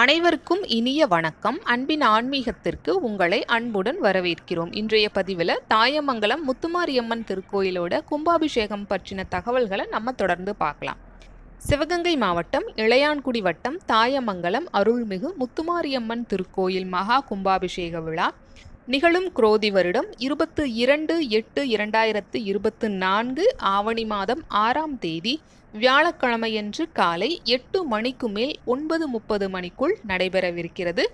அனைவருக்கும் இனிய வணக்கம். அன்பின் ஆன்மீகத்திற்கு உங்களை அன்புடன் வரவேற்கிறோம். இன்றைய பதிவில் தாயமங்கலம் முத்துமாரியம்மன் திருக்கோயிலோட கும்பாபிஷேகம் பற்றின தகவல்களை நம்ம தொடர்ந்து பார்க்கலாம். சிவகங்கை மாவட்டம் இளையான்குடி வட்டம் தாயமங்கலம் அருள்மிகு முத்துமாரியம்மன் திருக்கோயில் மகா கும்பாபிஷேக விழா. நிகழும் குரோதி வருடம் இருபத்து இரண்டு எட்டு இரண்டாயிரத்து இருபத்து நான்கு ஆவணி மாதம் ஆறாம் தேதி வியாழக்கிழமையன்று காலை எட்டு மணிக்கு மேல் ஒன்பது முப்பது மணிக்குள் நடைபெறவிருக்கிறது.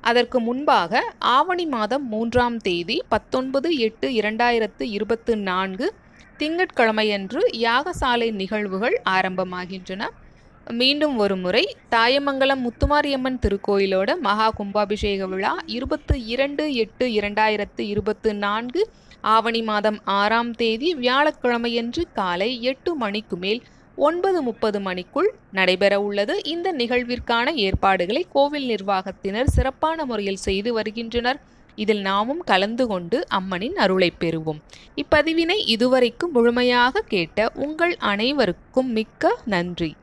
அதற்கு முன்பாக ஆவணி மாதம் மூன்றாம் தேதி பத்தொன்பது எட்டு இரண்டாயிரத்து இருபத்து நான்கு திங்கட்கிழமையன்று யாகசாலை நிகழ்வுகள் ஆரம்பமாகின்றன. மீண்டும் ஒரு முறை தாயமங்கலம் முத்துமாரியம்மன் திருக்கோயிலோட மகா கும்பாபிஷேக விழா இருபத்து இரண்டு எட்டு இரண்டாயிரத்து இருபத்து நான்கு ஆவணி மாதம் ஆறாம் தேதி வியாழக்கிழமையன்று காலை எட்டு மணிக்கு மேல் ஒன்பது முப்பது மணிக்குள் நடைபெற உள்ளது. இந்த நிகழ்விற்கான ஏற்பாடுகளை கோவில் நிர்வாகத்தினர் சிறப்பான முறையில் செய்து வருகின்றனர். இதில் நாமும் கலந்து கொண்டு அம்மனின் அருளை பெறுவோம். இப்பதிவினை இதுவரைக்கும் முழுமையாக கேட்ட உங்கள் அனைவருக்கும் மிக்க நன்றி.